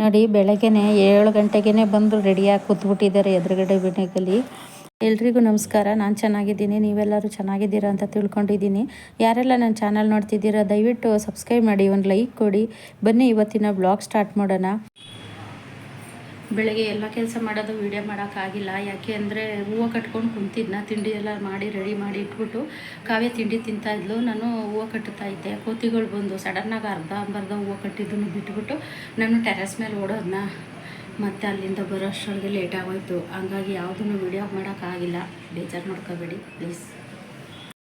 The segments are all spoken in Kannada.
ನೋಡಿ ಬೆಳಗ್ಗೆ ಏಳು ಗಂಟೆಗೆ ಬಂದು ರೆಡಿಯಾಗಿ ಕೂತ್ಬಿಟ್ಟಿದ್ದಾರೆ ಎದುರುಗಡೆ ಬಿಡಗಲ್ಲಿ ಎಲ್ರಿಗೂ ನಮಸ್ಕಾರ. ನಾನು ಚೆನ್ನಾಗಿದ್ದೀನಿ. ನೀವೆಲ್ಲರೂ ಚೆನ್ನಾಗಿದ್ದೀರಾ ಅಂತ ತಿಳ್ಕೊಂಡಿದ್ದೀನಿ. ಯಾರೆಲ್ಲ ನನ್ನ ಚಾನಲ್ ನೋಡ್ತಿದ್ದೀರಾ, ದಯವಿಟ್ಟು ಸಬ್ಸ್ಕ್ರೈಬ್ ಮಾಡಿ, ಒಂದು ಲೈಕ್ ಕೊಡಿ. ಬನ್ನಿ, ಇವತ್ತಿನ ಬ್ಲಾಗ್ ಸ್ಟಾರ್ಟ್ ಮಾಡೋಣ. ಬೆಳಗ್ಗೆ ಎಲ್ಲ ಕೆಲಸ ಮಾಡೋದು ವೀಡಿಯೋ ಮಾಡೋಕ್ಕಾಗಿಲ್ಲ ಯಾಕೆ ಅಂದರೆ ಹೂವು ಕಟ್ಕೊಂಡು ಕುಂತಿದ್ನ, ತಿಂಡಿ ಎಲ್ಲ ಮಾಡಿ ರೆಡಿ ಮಾಡಿ ಇಟ್ಬಿಟ್ಟು ಕಾವ್ಯ ತಿಂಡಿ ತಿಂತಾಯಿದ್ಲು ನಾನು ಹೂವು ಕಟ್ಟುತ್ತಾ ಇದ್ದೆ. ಕೋತಿಗಳು ಬಂದು ಸಡನ್ನಾಗಿ ಅರ್ಧ ಅಂಬರ್ಧ ಹೂವು ಕಟ್ಟಿದ್ದನ್ನು ಬಿಟ್ಬಿಟ್ಟು ನಾನು ಟೆರೆಸ್ ಮೇಲೆ ಓಡೋದನ್ನ ಮತ್ತು ಅಲ್ಲಿಂದ ಬರೋ ಅಷ್ಟರೊಳಗೆ ಲೇಟ್ ಆಗೋಯ್ತು. ಹಂಗಾಗಿ ಯಾವುದನ್ನು ವೀಡಿಯೋ ಮಾಡೋಕ್ಕಾಗಿಲ್ಲ ಬೇಜಾರು ಮಾಡ್ಕೋಬೇಡಿ ಪ್ಲೀಸ್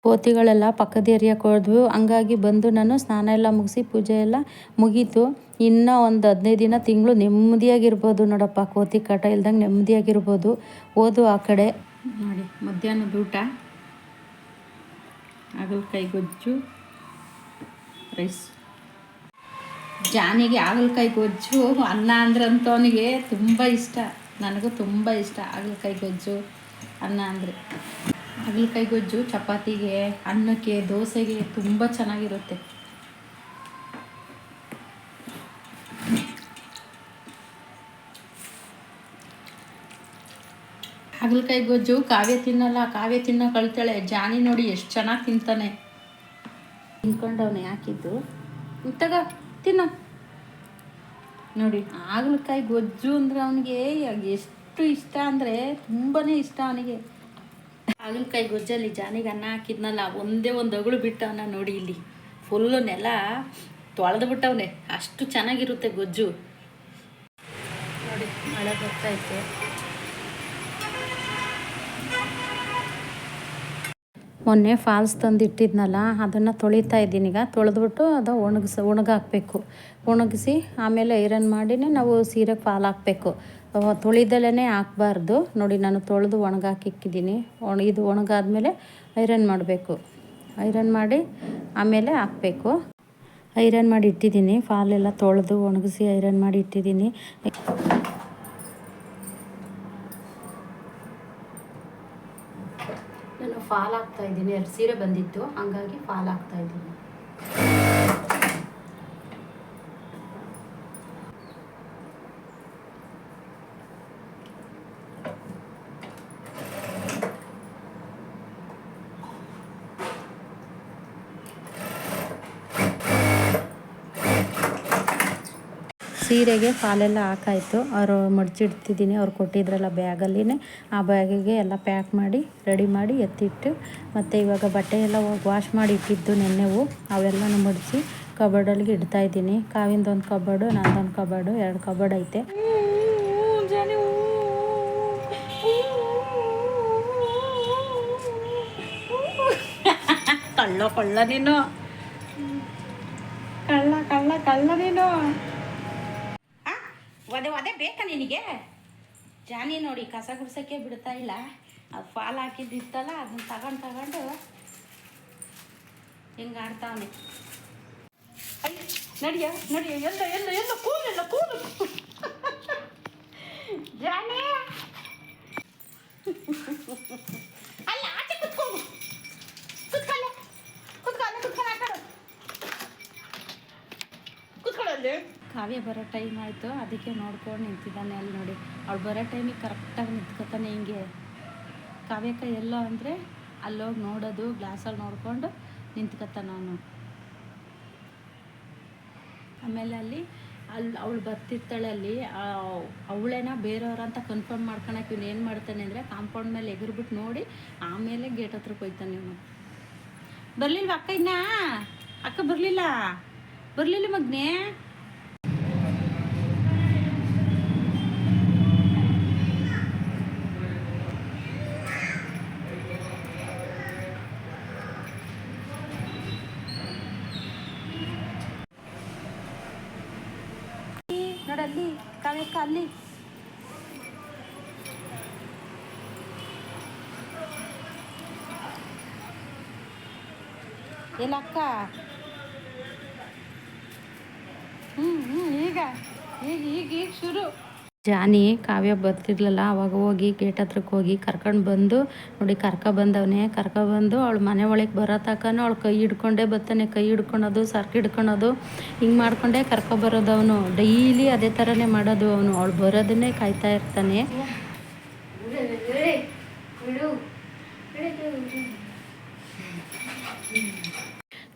ಕೋತಿಗಳೆಲ್ಲ ಪಕ್ಕದ ಏರಿಯಾಕ್ಕೆ ಹೋದ್ವು ಹಂಗಾಗಿ ಬಂದು ನಾನು ಸ್ನಾನ ಎಲ್ಲ ಮುಗಿಸಿ ಪೂಜೆ ಎಲ್ಲ ಮುಗೀತು. ಇನ್ನೂ ಒಂದು ಹದಿನೈದು ದಿನ ತಿಂಗಳು ನೆಮ್ಮದಿಯಾಗಿರ್ಬೋದು ನೋಡಪ್ಪ. ಕೋತಿ ಕಾಟ ಇಲ್ದಂಗೆ ನೆಮ್ಮದಿಯಾಗಿರ್ಬೋದು. ಓದು ಆ ಕಡೆ. ನೋಡಿ, ಮಧ್ಯಾಹ್ನದ ಊಟ. ಹಾಗಲಕಾಯಿ ಗೊಜ್ಜು, ರೈಸ್. ಜಾನಿಗೆ ಹಾಗಲಕಾಯಿ ಗೊಜ್ಜು, ಅನ್ನ ಅಂದ್ರೆ ಅಂತವನಿಗೆ ತುಂಬ ಇಷ್ಟ. ನನಗೂ ತುಂಬ ಇಷ್ಟ ಹಾಗಲಕಾಯಿ ಗೊಜ್ಜು, ಅನ್ನ ಅಂದರೆ. ಹಾಗಲಕಾಯಿ ಗೊಜ್ಜು, ಚಪಾತಿಗೆ, ಅನ್ನಕ್ಕೆ, ದೋಸೆಗೆ ತುಂಬ ಚೆನ್ನಾಗಿರುತ್ತೆ. ಹಾಗಲಕಾಯಿ ಗೊಜ್ಜು, ಕಾವ್ಯ ತಿನ್ನಲ್ಲ, ಕಾವ್ಯ ತಿನ್ನೋ ಕಳ್ತಾಳೆ. ಜಾನಿ ನೋಡಿ ಎಷ್ಟು ಚೆನ್ನಾಗಿ ತಿಂತಾನೆ. ತಿನ್ಕೊಂಡವನು ಯಾಕಿದ್ದು? ತಗ, ತಿನ್ನ. ನೋಡಿ, ಹಾಗಲಕಾಯಿ ಗೊಜ್ಜು ಅಂದರೆ ಅವನಿಗೆ ಎಷ್ಟು ಇಷ್ಟ ಅಂದರೆ ತುಂಬಾ ಇಷ್ಟ ಅವನಿಗೆ. ಹಾಗಲಕಾಯಿ ಗೊಜ್ಜಲ್ಲಿ ಜಾನಿಗೆ ಅನ್ನ ಹಾಕಿದ್ನಲ್ಲ, ಒಂದೇ ಒಂದು ಅಗಳು ಬಿಟ್ಟವನ್ನ ನೋಡಿ ಇಲ್ಲಿ. ಫುಲ್ಲು ನೆಲ ತೊಳೆದು ಬಿಟ್ಟವನೆ. ಅಷ್ಟು ಚೆನ್ನಾಗಿರುತ್ತೆ ಗೊಜ್ಜು. ನೋಡಿ, ಮಳೆ ಬರ್ತೈತೆ ಮೊನ್ನೆ ಫಾಲ್ಸ್ ತಂದು ಇಟ್ಟಿದ್ನಲ್ಲ ಅದನ್ನು ತೊಳಿತಾ ಇದ್ದೀನಿ ಈಗ. ತೊಳೆದ್ಬಿಟ್ಟು ಅದು ಒಣಗಿಸ, ಒಣಗಾಕಬೇಕು. ಒಣಗಿಸಿ ಆಮೇಲೆ ಐರನ್ ಮಾಡಿನೇ ನಾವು ಸೀರೆಗೆ ಫಾಲ್ ಹಾಕಬೇಕು. ತೊಳಿದಲೇ ಹಾಕ್ಬಾರ್ದು. ನೋಡಿ, ನಾನು ತೊಳೆದು ಒಣಗಾಕಿಕ್ಕಿದ್ದೀನಿ ಒಣ ಇದು ಒಣಗಾದ್ಮೇಲೆ ಐರನ್ ಮಾಡಬೇಕು. ಐರನ್ ಮಾಡಿ ಆಮೇಲೆ ಹಾಕಬೇಕು. ಐರನ್ ಮಾಡಿ ಇಟ್ಟಿದ್ದೀನಿ. ಫಾಲೆಲ್ಲ ತೊಳೆದು ಒಣಗಿಸಿ ಐರನ್ ಮಾಡಿ ಇಟ್ಟಿದ್ದೀನಿ. ನಾನು ಫಾಲ್ ಆಗ್ತಾ ಇದ್ದೀನಿ. ಎರಡು ಸೀರೆ ಬಂದಿತ್ತು. ಹಾಗಾಗಿ ಫಾಲ್ ಇದ್ದೀನಿ. ಸೀರೆಗೆ ಫಾಲೆಲ್ಲ ಹಾಕಾಯಿತು. ಅವರು ಮಡ್ಚಿಡ್ತಿದ್ದೀನಿ. ಅವ್ರು ಕೊಟ್ಟಿದ್ರಲ್ಲ ಬ್ಯಾಗಲ್ಲಿನೇ. ಆ ಬ್ಯಾಗಿಗೆ ಎಲ್ಲ ಪ್ಯಾಕ್ ಮಾಡಿ ರೆಡಿ ಮಾಡಿ ಎತ್ತಿಟ್ಟು ಮತ್ತು ಇವಾಗ ಬಟ್ಟೆ ಎಲ್ಲ ವಾಶ್ ಮಾಡಿ ಇಟ್ಟಿದ್ದು ನೆನ್ನೆವು. ಅವೆಲ್ಲನೂ ಮಡಿಸಿ ಕಬರ್ಡಲ್ಲಿಗೆ ಇಡ್ತಾ ಇದ್ದೀನಿ. ಕಾವಿಂದ ಒಂದು ಕಬರ್ಡು ನಂದೊಂದು ಕಬರ್ಡು ಎರಡು ಕಬರ್ಡ್ ಐತೆ. ಕಳ್ಳ ಕಳ್ಳ ನೀನು. ಕಳ್ಳ ಕಳ್ಳ ಕಳ್ಳ ನೀನು. ಒದೆ ಒದೆ ಬೇಕಾ ನಿನಗೆ? ಜಾನಿ ನೋಡಿ, ಕಸ ಗುಡ್ಸೋಕ್ಕೆ ಬಿಡ್ತಾ ಇಲ್ಲ. ಅದು ಫಾಲ್ ಹಾಕಿದ್ದಿತ್ತಲ್ಲ, ಅದನ್ನ ತಗೊಂಡು ತಗೊಂಡು ಹಿಂಗೆ ಆಡ್ತಾವನೆ. ನಡಿಯ ನಡಿಯ, ಎಲ್ಲ ಎಲ್ಲ ಎಲ್ಲ ಕೂಲಿಲ್ಲ ಕೂಲು ಜಾನಿ! ಕಾವ್ಯ ಬರೋ ಟೈಮ್ ಆಯಿತು. ಅದಕ್ಕೆ ನೋಡ್ಕೊಂಡು ನಿಂತಿದ್ದಾನೆ ಅಲ್ಲಿ ನೋಡಿ. ಅವಳು ಬರೋ ಟೈಮಿಗೆ ಕರೆಕ್ಟಾಗಿ ನಿಂತ್ಕೊತಾನೆ ಹಿಂಗೆ. ಕಾವ್ಯಕ ಎಲ್ಲೋ ಅಂದರೆ ಅಲ್ಲೋಗಿ ನೋಡೋದು ಗ್ಲಾಸಲ್ಲಿ ನೋಡಿಕೊಂಡು ನಿಂತ್ಕೊತ ನಾನು ಆಮೇಲೆ ಅಲ್ಲಿ ಅಲ್ಲಿ ಅವಳು ಬರ್ತಿರ್ತಾಳೆ ಅಲ್ಲಿ. ಅವಳೇನ ಬೇರೆಯವ್ರ ಅಂತ ಕನ್ಫರ್ಮ್ ಮಾಡ್ಕೊಳಕ್ಕೆ ಇವನು ಏನು ಮಾಡ್ತಾನೆ ಅಂದರೆ ಕಾಂಪೌಂಡ್ ಮೇಲೆ ಎಗರ್ಬಿಟ್ಟು ನೋಡಿ ಆಮೇಲೆ ಗೇಟ್ ಹತ್ರಕ್ಕೆ ಹೋಯ್ತಾನೆ ಇವನು. ಬರಲಿಲ್ವ ಅಕ್ಕ ಇನ್ನ? ಅಕ್ಕ ಬರಲಿಲ್ಲ? ಬರಲಿಲ್ಲ ಮಗ್ನೇ? ನೋಡಲ್ಲಿ ಕಾವ್ಯಕ್ಕ ಅಲ್ಲಿ ಎಲ್ಲ ಅಕ್ಕ ಹ್ಞೂ ಹ್ಞೂ ಈಗ ಈಗ ಈಗ ಈಗ ಶುರು ಜಾನಿ ಕಾವ್ಯ ಬರ್ತಿರ್ಲಿಲ್ಲ ಅವಾಗ ಹೋಗಿ ಗೇಟ್ ಹತ್ರಕ್ಕೆ ಹೋಗಿ ಕರ್ಕೊಂಡು ಬಂದು, ನೋಡಿ ಕರ್ಕ ಬಂದವನೇ, ಕರ್ಕ ಬಂದು ಅವಳು ಮನೆ ಒಳಗೆ ಬರೋ ತಕ್ಕನೂ ಅವಳು ಕೈ ಹಿಡ್ಕೊಂಡೇ ಬರ್ತಾನೆ, ಕೈ ಹಿಡ್ಕೊಳೋದು, ಸರ್ಕು ಹಿಡ್ಕೊಳೋದು, ಹಿಂಗೆ ಮಾಡ್ಕೊಂಡೇ ಕರ್ಕೊ ಬರೋದು ಅವನು. ಡೈಲಿ ಅದೇ ಥರನೇ ಮಾಡೋದು ಅವನು. ಅವಳು ಬರೋದನ್ನೇ ಕಾಯ್ತಾ ಇರ್ತಾನೆ.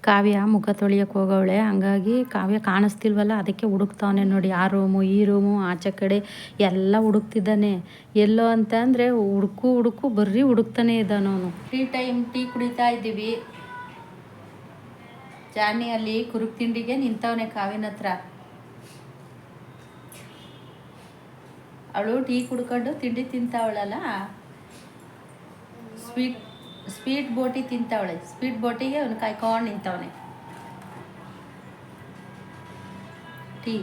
ಕಾವ್ಯ ಮುಖ ತೊಳಿಯಕ್ಕೆ ಹೋಗವಳೆ. ಹಂಗಾಗಿ ಕಾವ್ಯ ಕಾಣಿಸ್ತಿಲ್ವಲ್ಲ, ಅದಕ್ಕೆ ಹುಡುಕ್ತಾವನೆ ನೋಡಿ. ಆ ರೂಮು ಈ ರೂಮು ಆಚೆ ಕಡೆ ಎಲ್ಲ ಹುಡುಕ್ತಿದ್ದಾನೆ. ಎಲ್ಲೋ ಅಂತ ಅಂದರೆ ಹುಡುಕು ಹುಡುಕು ಬರ್ರಿ ಹುಡುಕ್ತಾನೆ ಇದ್ದಾನವನು ಫ್ರೀ ಟೈಮ್ ಟೀ ಕುಡಿತಾ ಇದ್ದೀವಿ. ಜಾನಿ ಅಲ್ಲಿ ಕುರುಕ್ ತಿಂಡಿಗೆ ನಿಂತವನೆ ಕಾವಿನ ಹತ್ರ. ಅವಳು ಟೀ ಕುಡ್ಕೊಂಡು ತಿಂಡಿ ತಿಂತಾವಳಲ್ಲ? ಸ್ವೀಟ್ ಸ್ವೀಟ್ ಬೋಟಿ ತಿಂತಾವಳೆ. ಸ್ವೀಟ್ ಬೋಟಿಗೆ ಅವನು ಕಾಯ್ಕೊಂಡು ನಿಂತವನೆ. ಟೀ.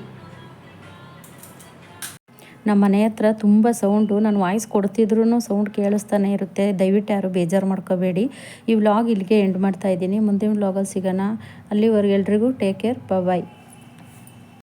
ನಮ್ಮ ಮನೆ ಹತ್ರ ತುಂಬ ಸೌಂಡು, ನಾನು ವಾಯ್ಸ್ ಕೊಡ್ತಿದ್ರು ಸೌಂಡ್ ಕೇಳಿಸ್ತಾನೆ ಇರುತ್ತೆ. ದಯವಿಟ್ಟು ಯಾರು ಬೇಜಾರು ಮಾಡ್ಕೋಬೇಡಿ. ಈ ವ್ಲಾಗ್ ಇಲ್ಲಿಗೆ ಎಂಡ್ ಮಾಡ್ತಾ ಇದ್ದೀನಿ. ಮುಂದಿನ ವ್ಲಾಗಲ್ಲಿ ಸಿಗೋಣ. ಅಲ್ಲಿವರೆಗೆ ಎಲ್ರಿಗೂ ಟೇಕ್ ಕೇರ್. ಬಾಯ್